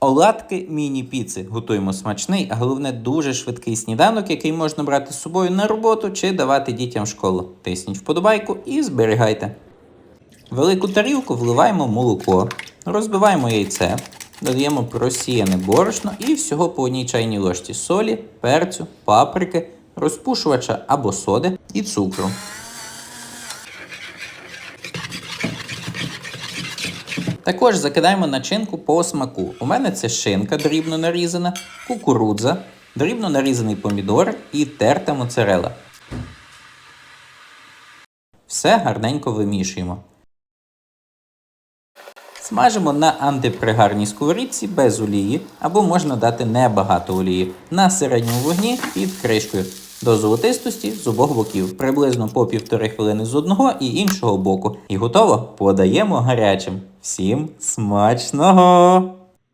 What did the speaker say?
Оладки міні-піци. Готуємо смачний, а головне дуже швидкий сніданок, який можна брати з собою на роботу чи давати дітям в школу. Тисніть вподобайку і зберігайте. В велику тарілку вливаємо молоко, розбиваємо яйце, додаємо просіяне борошно і всього по одній чайній ложці солі, перцю, паприки, розпушувача або соди і цукру. Також закидаємо начинку по смаку. У мене це шинка дрібно нарізана, кукурудза, дрібно нарізаний помідор і терта моцарела. Все гарненько вимішуємо. Смажимо на антипригарній сковорідці без олії, або можна дати небагато олії на середньому вогні під кришкою до золотистості з обох боків, приблизно по півтори хвилини з одного і іншого боку. І готово подаємо гарячим. Всім смачного!